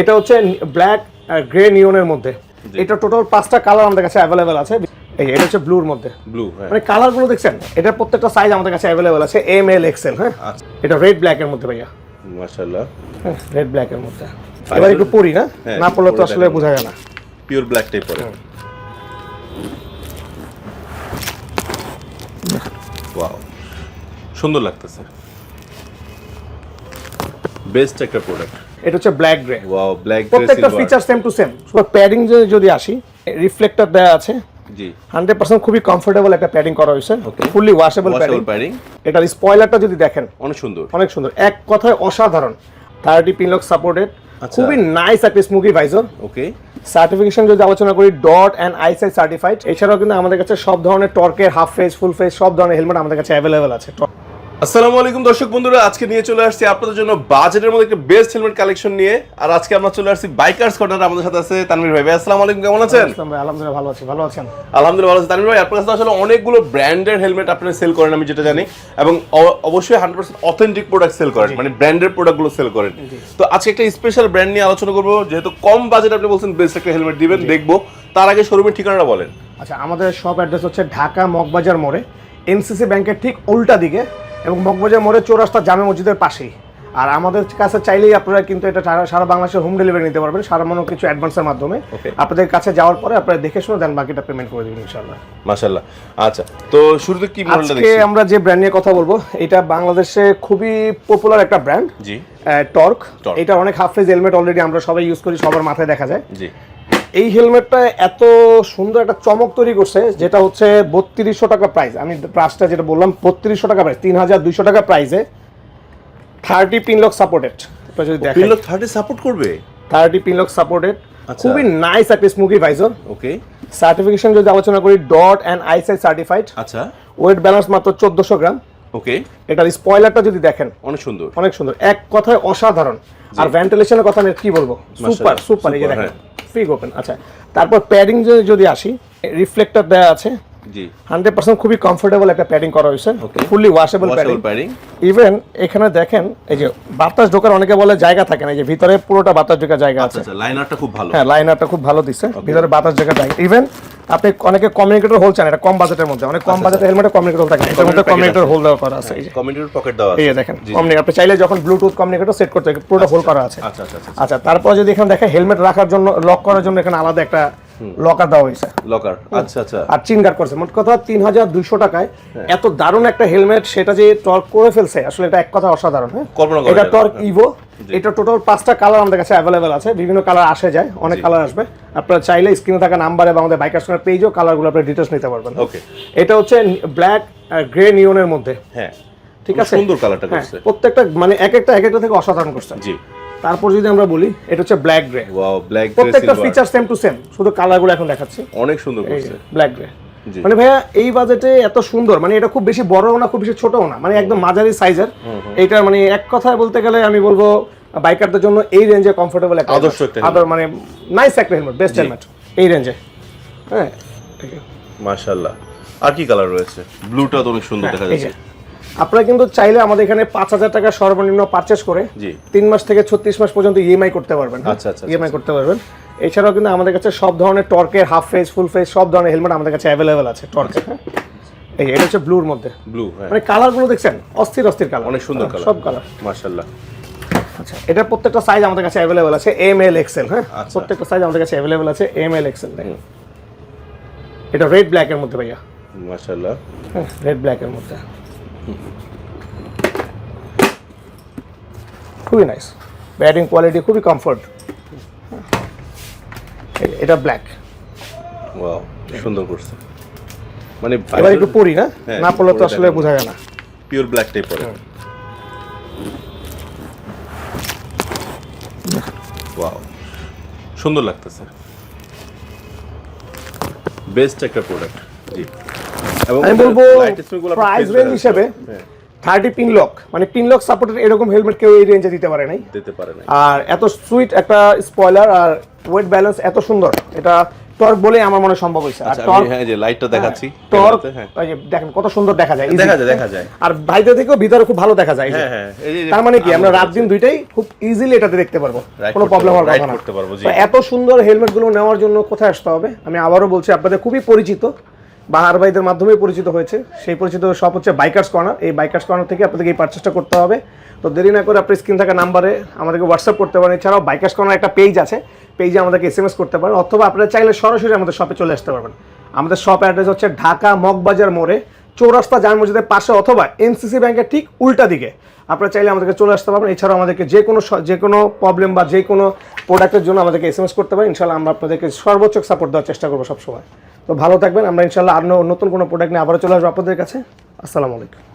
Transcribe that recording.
এটা হচ্ছে ব্ল্যাক আর গ্রে নিয়নের মধ্যে। এটা টোটাল পাঁচটা কালার আমাদের কাছে অ্যাভেলেবেল আছে। এই এটা হচ্ছে ব্লুর মধ্যে। ব্লু হ্যাঁ। মানে কালারগুলো দেখছেন? এটা প্রত্যেকটা সাইজ আমাদের কাছে অ্যাভেলেবেল আছে এম এল এক্সেল হ্যাঁ? আচ্ছা। এটা রেড ব্ল্যাকের মধ্যে ভাইয়া। মাশাআল্লাহ। হ্যাঁ রেড ব্ল্যাকের মধ্যে। এবার একটু পরি না? হ্যাঁ, না পড়লে তো আসলে বোঝা যায় না। পিওর ব্ল্যাক টাইপ পরে ওয়াও সুন্দর লাগতেছে। বেস্ট একটা প্রোডাক্ট এটা হচ্ছে black grey wow black grey প্রত্যেকটা feature same to same padding যদি আসি রিফ্লেক্টর দেওয়া আছে। জি। হান্ড্রেড পার্সেন্ট খুবই কমফোর্টেবল একটা প্যাডিং করা হয়েছে। ফুললি ওয়াশেবল প্যাডিং এটার স্পয়লারটা যদি দেখেন। অনেক সুন্দর। অনেক সুন্দর। এক কথায় অসাধারণ। থার্টি পিনলক সাপোর্টেড আচ্ছা। খুবই নাইস একটা স্মুকি ভাইজর ওকে সার্টিফিকেশন যদি আলোচনা করি ডট অ্যান্ড আইসাই সার্টিফাইড এছাড়াও কিন্তু আমাদের কাছে সব ধরনের টর্কের হাফ ফেস ফুল ফেস সব ধরনের হেলমেট আমাদের কাছে অ্যাভেলেবেল আছে। আসসালামু আলাইকুম দর্শক বন্ধুরা আজকে নিয়ে চলে আসছি আপনাদের জন্য বাজেটের মধ্যে একটা বেস্ট হেলমেট কালেকশন নিয়ে। আর আজকে আমরা চলে আসছি বাইকার্স কর্নার আমাদের সাথে আছে তানভীর ভাই। ভাই আসসালামু আলাইকুম কেমন আছেন? আলহামদুলিল্লাহ ভালো আছি ভালো আছেন? আলহামদুলিল্লাহ ভালো আছি। তানভীর ভাই আপনার কাছে আসলে অনেকগুলো ব্র্যান্ডের হেলমেট আপনারা সেল করেন আমি যেটা জানি। এবং অবশ্যই hundred percent authentic product sale করেন মানে ব্র্যান্ডের প্রোডাক্টগুলো সেল করেন। তো আজকে একটা স্পেশাল ব্র্যান্ড নিয়ে আলোচনা করব যেহেতু কম বাজেট আপনি বলছেন বেস্ট একটা হেলমেট দিবেন দেখব। তার আগে শোরুমের ঠিকানাটা বলেন। আচ্ছা আমাদের সব অ্যাড্রেস হচ্ছে ঢাকা মগবাজার মোড়ে এনসিসি ব্যাংকের ঠিক উল্টা দিকে এবং মগবাজার মোড়ে চৌরাস্তা জামে মসজিদের পাশেই। আর আমাদের কাছে চাইলেই আপনারা কিন্তু এটা সারা- বাংলাদেশে হোম ডেলিভারি নিতে পারবেন সারা মনে কিছু অ্যাডভান্সের মাধ্যমে। আপনাদের কাছে যাওয়ার পরে আপনারা দেখে শুনে দেন বাকিটা পেমেন্ট করে দিবেন ইনশাল্লাহ মাশাল্লাহ আচ্ছা তো শুরুতে কি আজকে আমরা যে ব্র্যান্ড নিয়ে কথা বলব এটা বাংলাদেশে খুবই পপুলার একটা ব্র্যান্ড জি। টর্ক. এটা অনেক হাফ ফেজ হেলমেট অলরেডি আমরা সবাই ইউজ করি সবার মাথায় দেখা যায়। জি। এই হেলমেটটা এত সুন্দর একটা চমক তৈরি করছে যেটা হচ্ছে বত্রিশশো টাকা প্রাইস আমি প্রাইসটা যেটা বললাম বত্রিশশো টাকা প্রাইস তিন হাজার দুইশো টাকা প্রাইসে থার্টি পিনলক সাপোর্টেড যদি পিনলক থার্টি সাপোর্ট করবে? Thirty pinlock supported. খুবই নাইস একটা স্মুকি ভাইজর ওকে। সার্টিফিকেশন যদি আলোচনা করি ডট অ্যান্ড আইসাই সার্টিফাইড আচ্ছা। ওয়েট ব্যালেন্স মাত্র চোদ্দশো গ্রাম। ওকে। এটার স্পয়লারটা যদি দেখেন অনেক সুন্দর। অনেক সুন্দর। এক কথায় অসাধারণ। আর ভেন্টিলেশনের কথা আমি কি বলব? সুপার সুপার এই যে দেখেন। হ্যাঁ। ওপেন। আচ্ছা তারপর প্যাডিং যদি আসি রিফ্লেক্টর দেওয়া আছে। জি। হান্ড্রেড পার্সেন্ট খুবই কমফোর্টেবল একটা প্যাডিং করা হয়েছে. ফুললি ওয়াশেবল প্যাডিং ইভেন এখানে দেখেন এই যে বাতাস ঢোকার অনেকে বলে জায়গা থাকে না এই যে ভিতরে পুরোটা বাতাস ঢোকার জায়গা আচ্ছা আছে। আচ্ছা লাইনারটা খুব ভালো। হ্যাঁ লাইনারটা খুব ভালো দিচ্ছে ভিতরে বাতাস ঢোকার জায়গা। ইভেন আপনি অনেকে কমিউনিকেটর হোল চান এটা কম বাজেটের মধ্যে অনেক কম বাজেটের হেলমেটে কমিউনিকেটর হোল থাকে। এটার মধ্যে কমিউনিকেটর হোল দেওয়া করা আছে এই যে। কমেন্টের পকেট দেওয়া আছে। এই দেখেন কমিউনিকেটর আপনি চাইলে যখন ব্লুটুথ কমিউনিকেটর সেট করতে পুরোটা হোল করা আছে। আচ্ছা আচ্ছা আচ্ছা। আচ্ছা তারপর যদি এখানে দেখেন হেলমেট রাখার জন্য লক করার জন্য এখানে আলাদা একটা লকার দেওয়া হয়েছে। লকার আচ্ছা আচ্ছা। আর চিন গার্ড করছে। মোট কথা তিন হাজার দুইশো টাকায় হ্যাঁ। এত দারুণ একটা হেলমেট সেটা যে টর্ক করে ফেলছে আসলে এটা এক কথা অসাধারণ হ্যাঁ? এটা টর্ক ইভো। এটা টোটাল পাঁচটা কালার আমাদের কাছে অ্যাভেলেবেল আছে। বিভিন্ন কালার আসে যায় অনেক কালার আসবে। আপনারা চাইলে স্ক্রিনে থাকা নাম্বারে বা আমাদের বাইকার সঙ্গে পেজও কালারগুলো আপনি ডিটেলস নিতে পারবেন। ওকে এটা হচ্ছে ব্ল্যাক গ্রে নিয়নের মধ্যে। হ্যাঁ। ঠিক আছে? সুন্দর কালারটা হ্যাঁ, করছে। প্রত্যেকটা মানে এক একটা এক একটা থেকে অসাধারণ করছে। জি। তারপর যদি আমরা বলি এটা হচ্ছে black grey wow black grey প্রত্যেকটা ফিচার সেম টু সেম শুধু কালারগুলো এখন দেখাচ্ছি। অনেক সুন্দর করছে। ব্ল্যাক গ্রে মানে ভাইয়া এই বাজেটে এত সুন্দর মানে এটা খুব বেশি বড়ও না খুব বেশি ছোটও না মানে একদম মাঝারি সাইজের এটা মানে এক কথায় বলতে গেলে আমি বলব বাইকারদের জন্য এই রেঞ্জে কমফোর্টেবল একটা আদর্শ। আদর মানে নাইস একটা হেলমেট বেস্ট হেলমেট এই রেঞ্জে হ্যাঁ। মাশাআল্লাহ। আর কি কালার রয়েছে? ব্লুটা তো অনেক সুন্দর দেখা যাচ্ছে। আপনারা কিন্তু চাইলে আমাদের এখানে পাঁচ হাজার টাকা সর্বনিম্ন পারচেস করে জি। তিন মাস থেকে ছত্রিশ মাস পর্যন্ত ইএমআই করতে পারবেন। আচ্ছা, আচ্ছা, ইএমআই করতে পারবেন। এছাড়াও কিন্তু আমাদের কাছে সব ধরনের টর্কের হাফ ফেস ফুল ফেস সব ধরনের হেলমেট আমাদের কাছে অ্যাভেলেবেল আছে টর্কের হ্যাঁ এই এটা হচ্ছে ব্লুর মধ্যে। ব্লু হ্যাঁ। মানে কালারগুলো দেখছেন? অস্থির অস্থির কালার অনেক সুন্দর কালার সব কালার মাশাআল্লাহ। আচ্ছা এটা প্রত্যেকটা সাইজ আমাদের কাছে অ্যাভেলেবেল আছে এম এল এক্সেল হ্যাঁ? আচ্ছা। প্রত্যেকটা সাইজ আমাদের কাছে অ্যাভেলেবেল আছে এম এল এক্সেল এটা রেড ব্ল্যাকের মধ্যে ভাইয়া। মাশাআল্লাহ। হ্যাঁ রেড ব্ল্যাকের মধ্যে। খুবই নাইস ব্যাটিং কোয়ালিটি খুবই কমফোর্ট এটা ব্ল্যাক সুন্দর করছে। মানে এবার একটু পরি না? হ্যাঁ, না পড়লে তো আসলে বোঝা যায় না। পিওর ব্ল্যাক টাইপ পরে। ওয়াও সুন্দর লাগতেছে। বেস্ট একটা প্রোডাক্ট জি। আমি বলব প্রাইস রেঞ্জ হিসেবে। হ্যাঁ, থার্টি পিন লক মানে পিন লক সাপোর্টেড এরকম হেলমেট কেউ এই রেঞ্জে দিতে পারে নাই। দিতে পারে না আর এত সুইট একটা স্পয়লার আর ওয়েট ব্যালেন্স এত সুন্দর এটা টর্ক বলে আমার মনে সম্ভব হয়েছে। আর আচ্ছা টর্ক হ্যাঁ যে লাইটটা দেখাচ্ছি টর্ক হ্যাঁ। ওই যে দেখেন কত সুন্দর দেখা যায় দেখা যায় দেখা যায়। আর বাইরে থেকেও ভিতরে খুব ভালো দেখা যায় হ্যাঁ হ্যাঁ এই তার মানে কি আমরা রাত দিন দুইটাই খুব ইজিলি এটাতে দেখতে পারব কোনো প্রবলেম হওয়ার কথা না। এত সুন্দর হেলমেটগুলো নেওয়ার জন্য কোথায় আসতে হবে? আমি আবারও বলছি আপনাদের খুবই পরিচিত। বাহার ভাইদের মাধ্যমে পরিচিত হয়েছে। সেই পরিচিত সব হচ্ছে বাইকার্স কর্নার এই বাইকার্স কর্নার থেকে আপনাদেরকে এই পারচেসটা করতে হবে। তো দেরি না করে আপনি স্ক্রিন থাকা নাম্বারে আমাদেরকে হোয়াটসঅ্যাপ করতে পারেন। এছাড়াও বাইকার্স কর্নার একটা পেজ আছে। পেজে আমাদেরকে এস এম এস করতে পারেন। অথবা আপনারা চাইলে সরাসরি আমাদের শপে চলে আসতে পারবেন। আমাদের শপ অ্যাড্রেস হচ্ছে ঢাকা মগবাজার মোড়ে, চৌরাস্তা জামে মসজিদের পাশে অথবা এনসিসি ব্যাংকের ঠিক উল্টা দিকে। আপনারা চাইলে আমাদেরকে চলে আসতে পারবেন। এছাড়াও আমাদেরকে যে কোনো যে কোনো প্রবলেম বা যে কোনো প্রোডাক্টের জন্য আমাদেরকে এস এম এস করতে পারেন। ইনশাল্লাহ আমরা আপনাদেরকে সর্বোচ্চ সাপোর্ট দেওয়ার চেষ্টা করব সবসময়। তো ভালো থাকবেন। আমরা ইনশাল্লাহ আর নতুন কোনো প্রোডাক্ট নিয়ে আবারও চলে আসব আপনাদের কাছে। আসসালামু আলাইকুম।